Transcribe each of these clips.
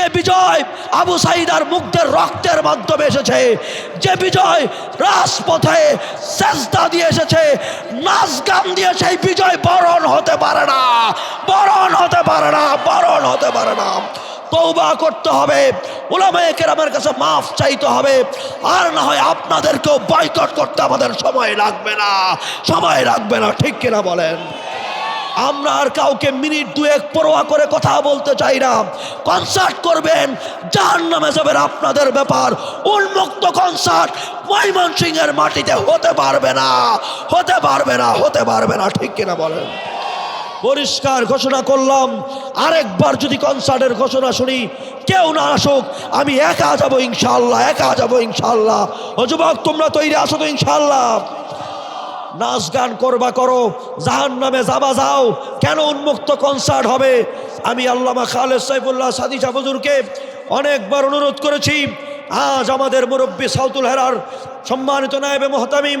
যে বিজয় আবু সাইদার মুগ্ধের রক্তের মাধ্যমে এসেছে, যে বিজয় রাজপথে চেষ্টা দিয়ে এসেছে, নাচ গান দিয়ে সেই বিজয় বরণ হতে পারে না, বরণ হতে পারে না, বরণ হতে পারে না। তৌবা করতে হবে ওলামায়ে কেরামের কাছে মাফ চাইতে হবে, আর না হয় আপনাদেরকেও বয়কট করতে আমাদের সময় লাগবে না, সময় লাগবে না, ঠিক কিনা বলেন? আমরা আর কাউকে মিনিট দুয়েক পরোয়া করে কথা বলতে চাই না। কনসার্ট করবেন যার নামে যাবেন আপনাদের ব্যাপার। উন্মুক্ত কনসার্ট ময়মনসিংহের মাটিতে হতে পারবে না। হতে পারবে না, হতে পারবে না, ঠিক কিনা বলেন? পরিষ্কার ঘোষণা করলাম, আরেকবার যদি কনসার্টের ঘোষণা শুনি, কেউ না আসুক, আমি একা যাব ইনশাল্লাহ একা যাব ইনশাল্লাহ ও যুবক, তোমরা তৈরি আসো তো ইনশাল্লাহ নাচ গান করবা করো জাহান নামে যাবা যাও, কেন উন্মুক্ত কনসার্ট হবে? আমি আল্লামা খালেদ সাইফুল্লাহ সাদিজা বজুরকে অনেকবার অনুরোধ করেছি, আজ আমাদের মুরব্বী সাউতুল হেরার সম্মানিত নায়েবে মোহতামিম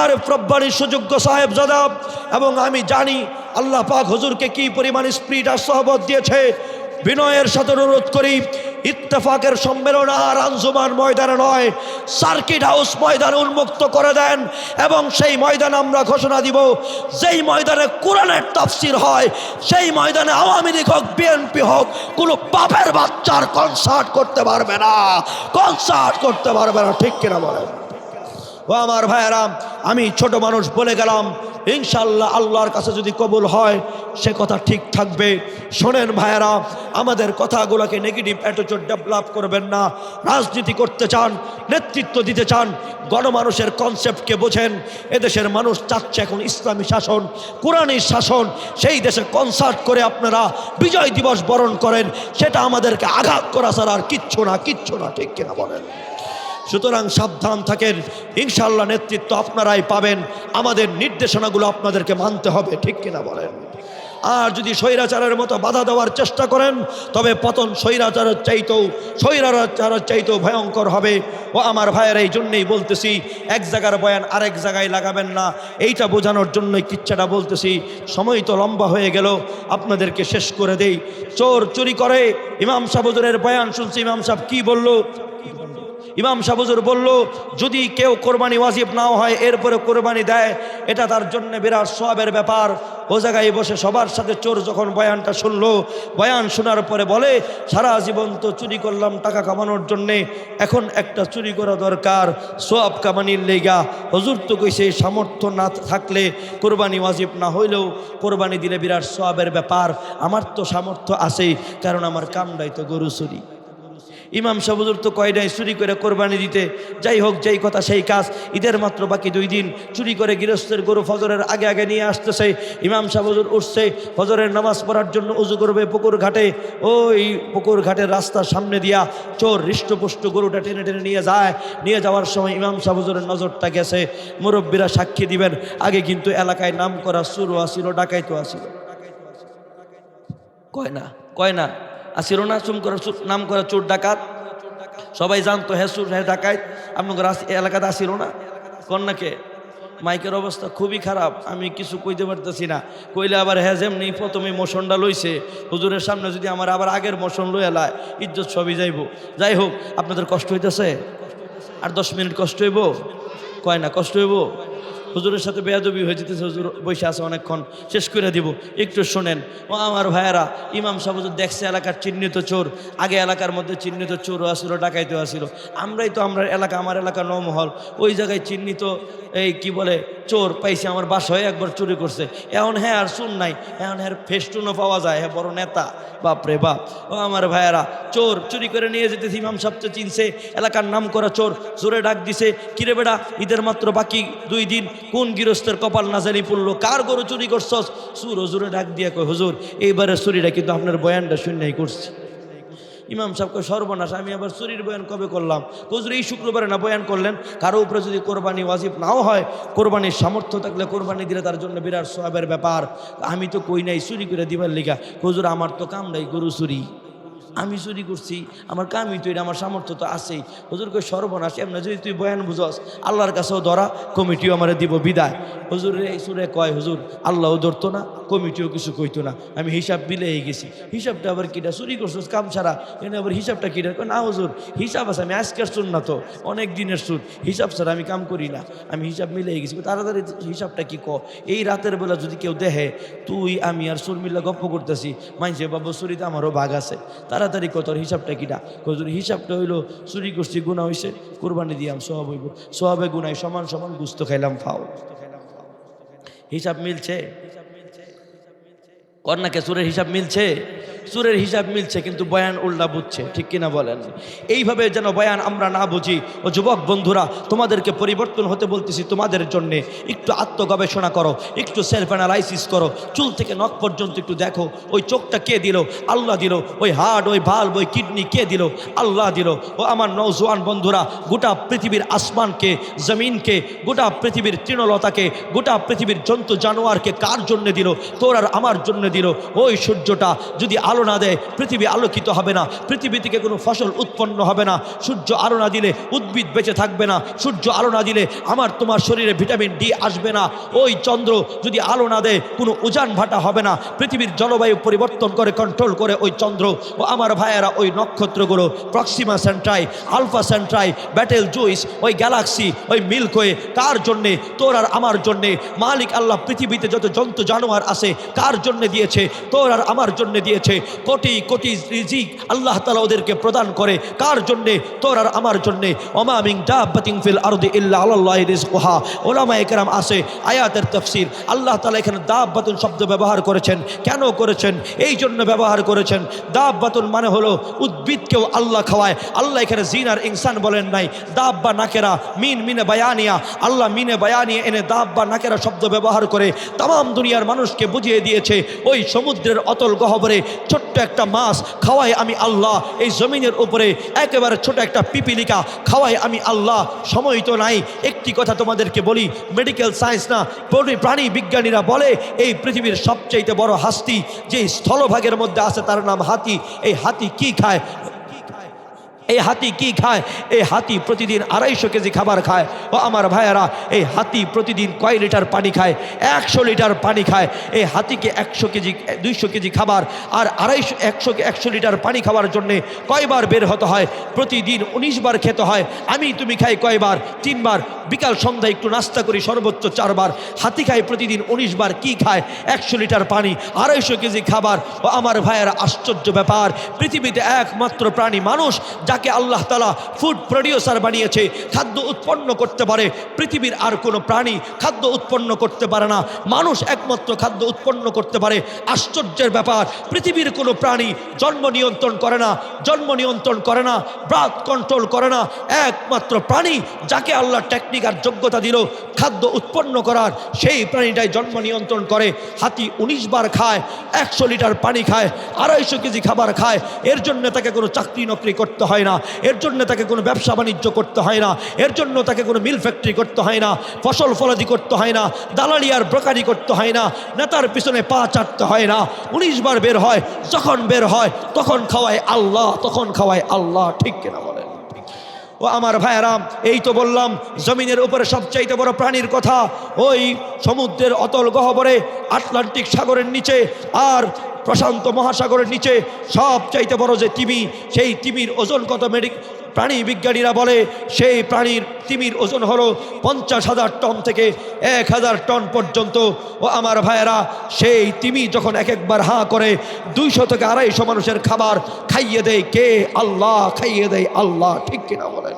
আর প্রব্বানির সুযোগ্য সাহেব জাদাব এবং আমি জানি আল্লাহ পাক হুজুরকে কি পরিমাণ স্প্রিট আর সহবত দিয়েছে। বিনয়ের সাথে অনুরোধ করি ইত্তেফাকের সম্মেলন আর আঞ্জুমান ময়দানে নয়, সার্কিট হাউস ময়দান উন্মুক্ত করে দেন এবং সেই ময়দানে আমরা ঘোষণা দিব, যেই ময়দানে কোরআনের তাফসির হয়, সেই ময়দানে আওয়ামী লীগ হোক, বিএনপি হোক, কোনো পাপের বাচ্চার কনসার্ট করতে পারবে না কনসার্ট করতে পারবে না, ঠিক কিনা বলেন? ও আমার ভাইয়েরাম আমি ছোট মানুষ বলে গেলাম ইনশাল্লাহ আল্লাহর কাছে যদি কবুল হয়, সে কথা ঠিক থাকবে। শোনেন ভাইয়েরা, আমাদের কথাগুলোকে নেগেটিভ অ্যাটিচিউড ডেভেলপ করবেন না। রাজনীতি করতে চান, নেতৃত্ব দিতে চান, গণমানুষের কনসেপ্টকে বোঝেন। এদেশের মানুষ চাচ্ছে এখন ইসলামী শাসন কোরআনী শাসন। সেই দেশে কনসার্ট করে আপনারা বিজয় দিবস বরণ করেন, সেটা আমাদেরকে আঘাত করা ছাড়া আর কিচ্ছু না কিচ্ছু না, ঠিক কিনা বলেন? সুতরাং সাবধান থাকেন। ইনশাল্লাহ নেতৃত্ব আপনারাই পাবেন। আমাদের নির্দেশনাগুলো আপনাদেরকে মানতে হবে, ঠিক কিনা বলেন? আর যদি স্বৈরাচারের মতো বাধা দেওয়ার চেষ্টা করেন, তবে পতন স্বৈরাচারের চাইতেও স্বৈরাচারের চাইতেও ভয়ঙ্কর হবে। ও আমার ভাইয়ের এই জন্যেই বলতেছি, এক জায়গার বয়ান আরেক জায়গায় লাগাবেন না। এইটা বোঝানোর জন্যই কিচ্ছাটা বলতেছি। সময় তো লম্বা হয়ে গেল, আপনাদেরকে শেষ করে দেই। চোর চুরি করে। ইমাম সাহুজুরের বয়ান শুনছি, ইমাম সাহেব কি বলল? ইমাম সাবুজুর বলল, যদি কেউ কোরবানি ওয়াজিব নাও হয়, এরপরে কোরবানি দেয়, এটা তার জন্য বিরাট সবের ব্যাপার। ও জায়গায় বসে সবার সাথে চোর যখন বয়ানটা শুনলো, বয়ান শোনার পরে বলে, সারা জীবন তো চুরি করলাম টাকা কামানোর জন্যে, এখন একটা চুরি করা দরকার, সোয়াব কামানির লেগা। হজুর তো কইছে সামর্থ্য না থাকলে কোরবানি ওয়াজিব না হইলেও কোরবানি দিলে বিরাট সোয়াবের ব্যাপার। আমার তো সামর্থ্য আছেই, কারণ আমার কামটাই তো গরু চুরি। ইমাম সাবুজুর তো কয়ডায় চুরি করে কোরবানি দিতে? যাই হোক, যেই কথা সেই কাজ। ঈদের মাত্র বাকি দুই দিন চুরি করে গৃহস্থের গরু ফজরের আগে আগে নিয়ে আসতেছে। ইমাম সাবুজুর উঠছে, ফজরের নামাজ পড়ার জন্য উজু করবে পুকুর ঘাটে। ওই পুকুর ঘাটের রাস্তার সামনে দিয়া চোর হৃষ্টপুষ্ট গরুটা টেনে টেনে নিয়ে যায়। নিয়ে যাওয়ার সময় ইমাম সাবুজুরের নজরটা গেছে। মুরব্বীরা সাক্ষী দিবেন। আগে কিন্তু এলাকায় নাম করা সুরও আসিল ডাকাইতো আসিল কয় না কয় না? আসিল না চুম করা নাম করা চোর ডাকাত। সবাই জানতো হ্যাঁ চোর হ্যাঁ ডাকাত। আপনার এলাকাতে আসিল না? কন্যাকে মাইকের অবস্থা খুবই খারাপ। আমি কিছু কইতে পারতেছি না। কইলে আবার হ্যাঁ যেমনি প্রথমে মোশনটা লইছে, হুজুরের সামনে যদি আমার আবার আগের মোশন লই এলায় ইজ্জত সবই যাইব। যাই হোক, আপনাদের কষ্ট হইতেছে? আর দশ মিনিট কষ্ট হইব? কয় না, কষ্ট হইব? হুজুরের সাথে বেয়াদবি হয়ে যেতেছে, হুজুর বসে আছে অনেকক্ষণ। শেষ করে দিব। একটু শোনেন। ও আমার ভাইয়েরা, ইমাম সাহেব দেখছে এলাকার চিহ্নিত চোর। আগে এলাকার মধ্যে চিহ্নিত চোর আসিল ডাকাইতে আসিল আমরাই তো আমরা এলাকা, আমার এলাকা নমহল। ওই জায়গায় চিহ্নিত, এই কি বলে চোর পাইছে, আমার বাসায় একবার চুরি করছে। এখন হ্যাঁ আর শুন নাই, এখন হ্যাঁ ফেস্টুনও পাওয়া যায় হ্যাঁ বড় নেতা। বাপ রে বাপ। ও আমার ভাইয়েরা, চোর চুরি করে নিয়ে যেতেছে, ইমাম সাহেব তো চিনছে, এলাকার নাম করা চোর জোরে ডাক দিছে, কিরে বেড়া ঈদের মাত্র বাকি দুই দিন, কোন গৃহস্থের কপাল না জানি পড়ল, কার গরু চুরি করছস? সুর হুজুরে ডাক দিয়ে কয়, হুজুর এইবারে চুরিটা কিন্তু আপনার বয়ানটা শূন্যই করছি। ইমাম সাহেবকে সর্বনাশ, আমি আবার চুরির বয়ান কবে করলাম? কজুর এই শুক্রবারে না বয়ান করলেন, কারও উপরে যদি কোরবানি ওয়াজিব নাও হয়, কোরবানির সামর্থ্য থাকলে কোরবানি দিলে তার জন্য বিরাট সোহাবের ব্যাপার। আমি তো কই নাই, চুরি করে দিবার লিখা কজুর আমার তো কাম নাই গরু চুরি। আমি চুরি করছি, আমার কামি তো এটা, আমার সামর্থ্য তো আছেই। হুজুর কই সর্বনাশ, এমনি যদি তুই বয়ান বুঝস, আল্লাহর কাছেও ধরা, কমিটিও আমার দিব বিদায়। হুজুর, এই সুরে কয়, হুজুর, আল্লাহও ধরতো না, কমিটিও কিছু কইতো না। আমি হিসাব মিলেই গেছি। হিসাবটা আবার কিটা চুরি করছিস কাম ছাড়া। এনে আবার হিসাবটা কিটা না হজুর, হিসাব আছে, আমি আজকের শুন না তো অনেক দিনের সুর হিসাব ছাড়া আমি কাম করি না। আমি হিসাব মিলেই গেছি। তাড়াতাড়ি হিসাবটা কি ক? এই রাতের বেলা যদি কেউ দেখে, তুই, আমি আর সুর মিল্লা গপ্প করতেছি মানছে বাবু, চুরিতে আমারও ভাগ আছে। তাড়াতাড়ি কত হিসাবটা কিটা কজুর হিসাবটা হইল, চুরি করছি গুণা হয়েছে কোরবানি দিয়াম সব হইব। সবে গুনাই সমান সমান গুস্ত খাইলাম, ফাও। হিসাব মিলছে? কন্যাকে সুরের হিসাব মিলছে? সুরের হিসাব মিলছে, কিন্তু বয়ান উল্টা বুঝছে, ঠিক কিনা বলেন? এইভাবে যেন বয়ান আমরা না বুঝি। ও যুবক বন্ধুরা, তোমাদেরকে পরিবর্তন হতে বলতেছি তোমাদের জন্যে। একটু আত্মগবেষণা করো, একটু সেলফ অ্যানালাইসিস করো। চুল থেকে নখ পর্যন্ত একটু দেখো, ওই চোখটা কে দিল? আল্লাহ দিল। ওই হার্ট ওই ভালো ওই কিডনি কে দিল? আল্লাহ দিল। ও আমার নৌজোয়ান বন্ধুরা, গোটা পৃথিবীর আসমানকে, জমিনকে, গোটা পৃথিবীর তৃণলতাকে, গোটা পৃথিবীর জন্তু জানোয়ারকে কার জন্য দিল? তোর আর আমার জন্য দিল, ওই সূর্যটা যদি আলো না দেয়, পৃথিবী আলোকিত হবে না, পৃথিবী থেকে কোনো ফসল উৎপন্ন হবে না, সূর্য আলো না দিলে উদ্ভিদ বেঁচে থাকবে না, সূর্য আলো না দিলে আমার তোমার শরীরে ভিটামিন ডি আসবে না, ওই চন্দ্র যদি আলো না দেয়, কোনো উজান ভাটা হবে না, পৃথিবীর জলবায়ু পরিবর্তন করে কন্ট্রোল করে ওই চন্দ্র ও আমার ভাইয়েরা ওই নক্ষত্রগুলো Proxima Centauri Alpha Centauri Betelgeuse ওই গ্যালাক্সি ওই মিল্কওয়ে কার জন্যে, তোর আর আমার জন্যে, মালিক আল্লাহ পৃথিবীতে যত জন্তু জানোয়ার আছে, কার জন্যে দিয়েছে, তোর আর আমার জন্যে দিয়েছে। কোটি কোটি রিজিক আল্লাহ তালা ওদেরকে প্রদান করে। কার জন্যে? তোর আর আমার জন্যে। অমামিং ডাব্বাতিং ফিল আরদি ইল্লা আল্লাহ রিজকুহা। ওলামা একরাম আছে, আয়াতের তফসির। আল্লাহ তালা এখানে দাব্বাতুন শব্দ ব্যবহার করেছেন। কেন করেছেন? এই জন্য ব্যবহার করেছেন। দাব্বাতুন মানে হলো উদ্ভিদকেও আল্লাহ খাওয়ায়। আল্লাহ এখানে জিন আর ইনসান বলেন নাই। দাব্বা নাকেরা মিন মিনে বায়ানিয়া। আল্লাহ মিনে বায়ানিয়া এনে দাব্বা নাকেরা শব্দ ব্যবহার করে তাম দুনিয়ার মানুষকে বুঝিয়ে দিয়েছে। ওই সমুদ্রের অতল গহবরে ছোট্ট একটা মাছ খাওয়াই আমি আল্লাহ। এই জমিনের উপরে একেবারে ছোট একটা পিপিলিকা খাওয়াই আমি আল্লাহ। সময় তো নাই। একটি কথা তোমাদেরকে বলি মেডিকেল সায়েন্স না, প্রাণী বিজ্ঞানীরা বলে, এই পৃথিবীর সবচেয়ে বড় হাস্তি যে স্থলভাগের মধ্যে আছে তার নাম হাতি। এই হাতি কি খায়? এই হাতি কি খায়? এই হাতি প্রতিদিন আড়াইশো কেজি খাবার খায়। ও আমার ভাইয়েরা, এই হাতি প্রতিদিন কয় লিটার পানি খায়? একশো লিটার পানি খায়। এই হাতিকে একশো কেজি, দুইশো কেজি খাবার আর আড়াইশো, একশো একশো লিটার পানি খাওয়ার জন্যে কয়বার বের হতে হয়? প্রতিদিন উনিশ বার খেতে হয়। আমি তুমি খাই কয়বার? তিনবার। বিকাল সন্ধ্যায় একটু নাস্তা করি সর্বোচ্চ চারবার। হাতি খায় প্রতিদিন উনিশ বার। কি খায়? একশো লিটার পানি, আড়াইশো কেজি খাবার। ও আমার ভাইয়েরা, আশ্চর্য ব্যাপার। পৃথিবীতে একমাত্র প্রাণী মানুষ যাকে আল্লাহ তালা ফুড প্রডিউসার বানিয়েছে, খাদ্য উৎপন্ন করতে পারে, পৃথিবীর আর কোনো প্রাণী খাদ্য উৎপন্ন করতে পারে না, মানুষ একমাত্র খাদ্য উৎপন্ন করতে পারে, আশ্চর্যের ব্যাপার, পৃথিবীর কোনো প্রাণী জন্ম নিয়ন্ত্রণ করে না, জন্ম নিয়ন্ত্রণ করে না ব্রাথ কন্ট্রোল করে না, একমাত্র প্রাণী যাকে আল্লাহ টেকনিক আর যোগ্যতা দিল, খাদ্য উৎপন্ন করার, সেই প্রাণীটাই জন্ম নিয়ন্ত্রণ করে, হাতি উনিশ বার খায়, একশো লিটার পানি খায়, আড়াইশো কেজি খাবার খায়, এর জন্য তাকে কোনো চাকরি নকরি করতে হয় না। এর জন্য তাকে কোনো ব্যবসা বাণিজ্য করতে হয় না। এর জন্য তাকে কোনো মিল ফ্যাক্টরি করতে হয় না। ফসল ফলাদি করতে হয় না। দালালি আর ব্রোকারি করতে হয় না। নেতার পিছনে পা চাটতে হয় না। উনিশ বার বের হয়, যখন বের হয়, তখন খাওয়ায় আল্লাহ, তখন খাওয়ায় আল্লাহ। ঠিক কিনা বলেন? ও আমার ভাইয়ারাম এই তো বললাম, জমিনের উপরে সবচাইতে বড় প্রাণীর কথা। ওই সমুদ্রের অতল গহবরে আটলান্টিক সাগরের নিচে। আর প্রশান্ত মহাসাগরের নিচে সবচাইতে বড় যে তিমি, সেই তিমির ওজন কত মেডিক, প্রাণী বিজ্ঞানীরা বলে সেই প্রাণীর তিমির ওজন হলো পঞ্চাশ হাজার টন থেকে এক হাজার টন পর্যন্ত। ও আমার ভাইয়েরা, সেই তিমি যখন এক একবার হাঁ করে, দুইশো থেকে আড়াইশো মানুষের খাবার খাইয়ে দেয় কে? আল্লাহ, খাইয়ে দেয় আল্লাহ, ঠিক কিনা বলেন?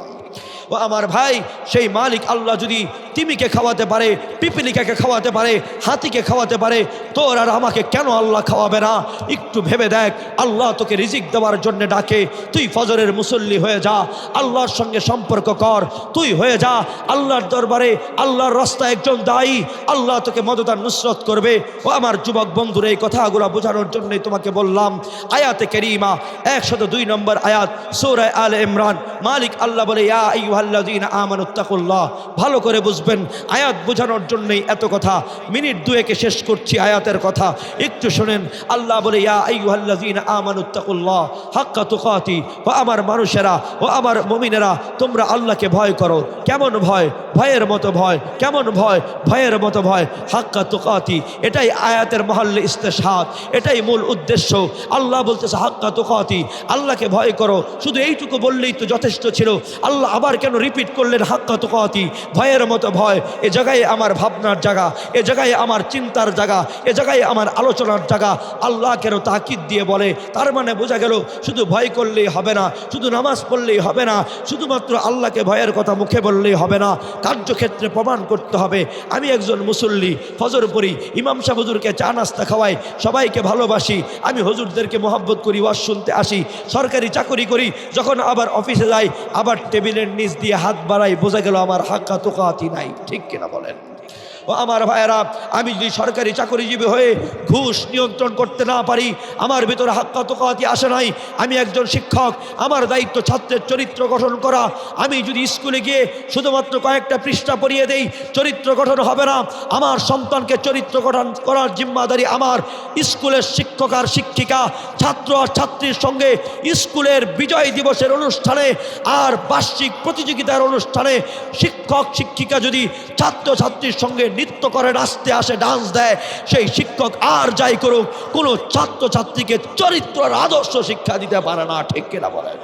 ও আমার ভাই, সেই মালিক আল্লাহ যদি তিমিকে খাওয়াতে পারে, পিপিলিকাকে খাওয়াতে পারে, হাতিকে খাওয়াতে পারে। তোর আর আমাকে কেন আল্লাহ খাওয়াবে না? একটু ভেবে দেখ, আল্লাহ তোকে রিজিক দেওয়ার জন্য ডাকে। তুই ফজরের মুসল্লি হয়ে যা, আল্লাহর সঙ্গে সম্পর্ক কর। তুই হয়ে যা, আল্লাহর দরবারে, আল্লাহর রাস্তায় একজন দায়ী। আল্লাহ তোকে মদতার নুসরত করবে। ও আমার যুবক বন্ধুরা, এই কথাগুলো বোঝানোর জন্যই তোমাকে বললাম। আয়াতে কেরিমা, একশত দুই নম্বর আয়াত সৌরায় আল ইমরান। মালিক আল্লাহ বলে, ইয়া আমানুত্তাকুল্লাহ ভালো করে বুঝবে। বুঝবেন আয়াত বোঝানোর জন্যই এত কথা। মিনিট দুয়েকে শেষ করছি আয়াতের কথা। একটু শোনেন, আল্লাহ বলে হাক্কা ও আমার মানুষেরা ও আমার মমিনেরা, তোমরা আল্লাহকে ভয় করো। কেমন ভয়? ভয়ের মতো ভয়। কেমন ভয়? ভয়ের মতো ভয়। হাক্কা তুকাতি, এটাই আয়াতের মহল্লে ইস্তেশাদ। এটাই মূল উদ্দেশ্য। আল্লাহ বলতেছে, হাক্কা তুকাতি, আল্লাহকে ভয় করো। শুধু এইটুকু বললেই তো যথেষ্ট ছিল। আল্লাহ আবার কেন রিপিট করলেন, হাক্কা তুকাতি? ভয়ের মতো ভয়, এ জায়গায় আমার ভাবনার জায়গা, এ জায়গায় আমার চিন্তার জায়গা, এ জায়গায় আমার আলোচনার জায়গা। আল্লাহ কেন তাকিদ দিয়ে বলে, তার মানে বোঝা গেল শুধু ভয় করলেই হবে না, শুধু নামাজ পড়লেই হবে না, শুধুমাত্র আল্লাহকে ভয়ের কথা মুখে বললেই হবে না, কার্যক্ষেত্রে প্রমাণ করতে হবে। আমি একজন মুসল্লি, ফজর পড়ি, ইমাম সাহ হুজুরকে চা নাস্তা খাওয়াই, সবাইকে ভালোবাসি, আমি হুজুরদেরকে মোহাব্বত করি, ওয়াজ শুনতে আসি, সরকারি চাকরি করি, যখন আবার অফিসে যাই, আবার টেবিলের নিচ দিয়ে হাত বাড়াই, বোঝা গেল আমার হাক্কা তোকাতি নাই। ঠিক কিনা বলেন? ও আমার ভাইয়েরা, আমি যদি সরকারি চাকরিজীবী হয়ে ঘুষ নিয়ন্ত্রণ করতে না পারি, আমার ভিতরে হাক্কা তোকাতি আসে নাই, আমি একজন শিক্ষক, আমার দায়িত্ব ছাত্রের চরিত্র গঠন করা, আমি যদি স্কুলে গিয়ে শুধুমাত্র কয়েকটা পৃষ্ঠা পড়িয়ে দেই, চরিত্র গঠন হবে না, আমার সন্তানকে চরিত্র গঠন করার জিম্মাদারি আমার স্কুলের শিক্ষক আর শিক্ষিকা, ছাত্র আর ছাত্রীর সঙ্গে স্কুলের বিজয় দিবসের অনুষ্ঠানে আর বার্ষিক প্রতিযোগিতার অনুষ্ঠানে শিক্ষক, শিক্ষিকা যদি ছাত্র, ছাত্রীর সঙ্গে নৃত্য করে, নাচতে আসে ডান্স দেয়, সেই শিক্ষক আর যাই করুক, কোনো ছাত্রছাত্রীকে চরিত্রর আদর্শ শিক্ষা দিতে পারে না, ঠিক কিনা বলেন?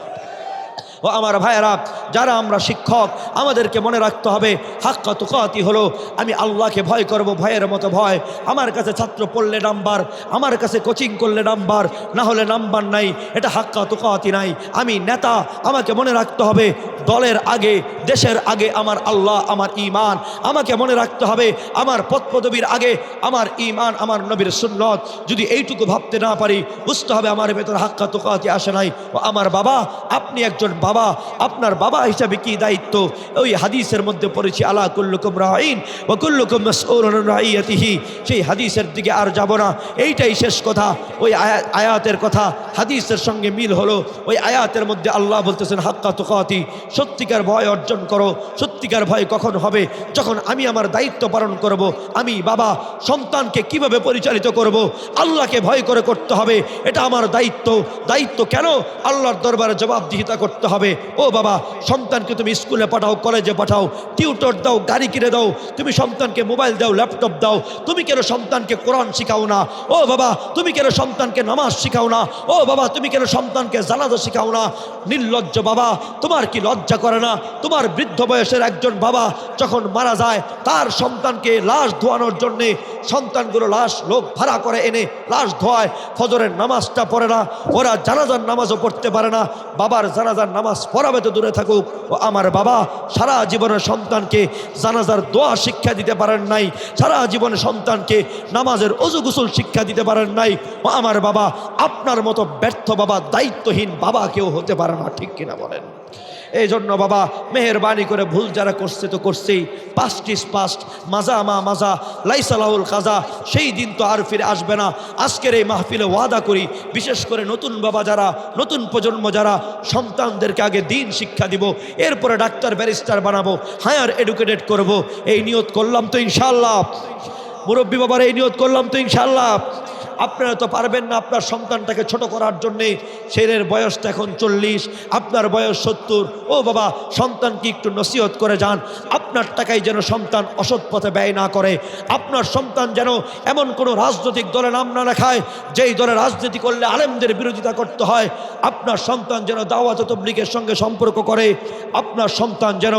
ও আমার ভাইয়েরা, যারা আমরা শিক্ষক, আমাদেরকে মনে রাখতে হবে, হাক্কা তুকাতি হলো, আমি আল্লাহকে ভয় করব, ভয়ের মতো ভয়। আমার কাছে ছাত্র পড়লে নাম্বার, আমার কাছে কোচিং করলে নাম্বার, না হলে নাম্বার নাই, এটা হাক্কা তুকাতি নাই। আমি নেতা, আমাকে মনে রাখতে হবে, দলের আগে, দেশের আগে আমার আল্লাহ, আমার ইমান আমাকে মনে রাখতে হবে, আমার পদ পদবীর আগে আমার ইমান আমার নবীর সুন্নত। যদি এইটুকু ভাবতে না পারি, বুঝতে হবে আমার ভেতর হাক্কা তুকাতি আসে নাই। ও আমার বাবা, আপনি একজন বাবা। আপনার বাবা হিসাবে কি দায়িত্ব? ওই হাদিসের মধ্যে পড়েছি, আলা কুল্লুকুম রাহিন ও কুল্লুকুম মাসউলুন আন রাইয়াতিহি। সেই হাদিসের দিকে আর যাব না। এইটাই শেষ কথা। ওই আয়া- আয়াতের কথা, হাদিসের সঙ্গে মিল হলো। ওই আয়াতের মধ্যে আল্লাহ বলতেছেন, হাক্কা তুকাতি, সত্যিকার ভয় অর্জন করো। সত্যিকার ভয় কখন হবে? যখন আমি আমার দায়িত্ব পালন করব, আমি বাবা সন্তানকে কীভাবে পরিচালিত করব? আল্লাহকে ভয় করে করতে হবে। এটা আমার দায়িত্ব। দায়িত্ব কেন? আল্লাহর দরবারে জবাবদিহিতা করতে হবে। ও বাবা, সন্তানকে তুমি স্কুলে পাঠাও, কলেজে পাঠাও, টিউটর দাও, গাড়ি কিনে দাও, তুমি সন্তানকে মোবাইল দাও, ল্যাপটপ দাও, তুমি কেন সন্তানকে কোরআন শিখাও না? ও বাবা, তুমি কেন সন্তানকে নামাজ শিখাও না? ও বাবা, তুমি কেন সন্তানকে জানাজা শিখাও না? নির্লজ্জ বাবা, তোমার কি লজ্জা করে না? তোমার বৃদ্ধ বয়সের একজন বাবা যখন মারা যায়, তার সন্তানকে লাশ ধোয়ানোর জন্যে সন্তানগুলো লাশ লোক ভাড়া করে এনে লাশ ধোয়ায়, ফজরের নামাজটা পড়ে না, ওরা জানাজার নামাজও পড়তে পারে না, বাবার জানাজার নামাজ পড়াবে তো দূরে থাকুক। ও আমার বাবা, সারা জীবনের সন্তানকে জানাজার দোয়া শিক্ষা দিতে পারেন নাই। সারা জীবনের সন্তানকে নামাজের অজু গুসুল শিক্ষা দিতে পারেন নাই। ও আমার বাবা, আপনার মতো ব্যর্থ বাবা, দায়িত্বহীন বাবা কেউ হতে পারে না, ঠিক কিনা বলেন? এই জন্য বাবা, মেহরবানি করে ভুল যারা করছে তো করছেই। পাস্ট ইস পাস্ট মাজা মা মাজা লাইসালাউল কাজা সেই দিন তো আর ফিরে আসবে না। আজকের এই মাহফিলে ওয়াদা করি, বিশেষ করে নতুন বাবা যারা, নতুন প্রজন্ম যারা, সন্তানদেরকে আগে দিন শিক্ষা দিব, এরপরে ডাক্তার, ব্যারিস্টার বানাবো, হায়ার এডুকেটেড করব, এই নিয়ত করলাম তো ইনশাল্লাহ মুরব্বী বাবার এই নিয়ত করলাম তো ইনশাল্লাহ আপনারা তো পারবেন না আপনার সন্তানটাকে ছোট করার জন্যে। ছেলের বয়সটা এখন চল্লিশ, আপনার বয়স সত্তর। ও বাবা সন্তানকে একটু নসিহত করে যান? আপনার টাকাই যেন সন্তান অসৎ পথে ব্যয় না করে। আপনার সন্তান যেন এমন কোনো রাজনৈতিক দলে নাম না লেখায়, যেই দলে রাজনীতি করলে আলেমদের বিরোধিতা করতে হয়। আপনার সন্তান যেন দাওয়াত ও তবলিগের সঙ্গে সম্পর্ক করে। আপনার সন্তান যেন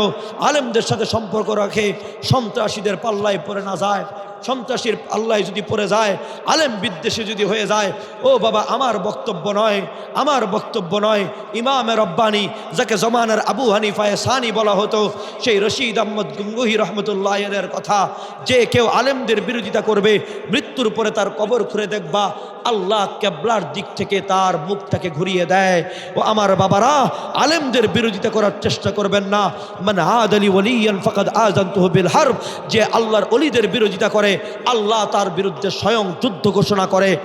আলেমদের সাথে সম্পর্ক রাখে। সন্ত্রাসীদের পাল্লায় পড়ে না যায়। সন্ত্রাসীর আল্লাহ যদি পড়ে যায়, আলেম বিদ্বেষে যদি হয়ে যায়, ও বাবা, আমার বক্তব্য নয়, আমার বক্তব্য নয়। ইমামে রব্বানি, যাকে জমানের আবু হানিফায় সানি বলা হতো, সেই রশিদ আহমদ গুঙ্গুহি রহমতুল্লাহ এর কথা, যে কেউ আলেমদের বিরোধিতা করবে, মৃত্যুর পরে তার কবর খুঁড়ে দেখবা, আল্লাহ কেবলার দিক থেকে তার মুখটাকে ঘুরিয়ে দেয়। ও আমার বাবারা, আলেমদের বিরোধিতা করার চেষ্টা করবেন না। মানে আদ আলী ওলিয়ান ফকাদ আজান তহবিল হার্ব, যে আল্লাহর অলিদের বিরোধিতা করে আল্লাহ তার বিরুদ্ধে স্বয়ং যুদ্ধ ঘোষণা করে।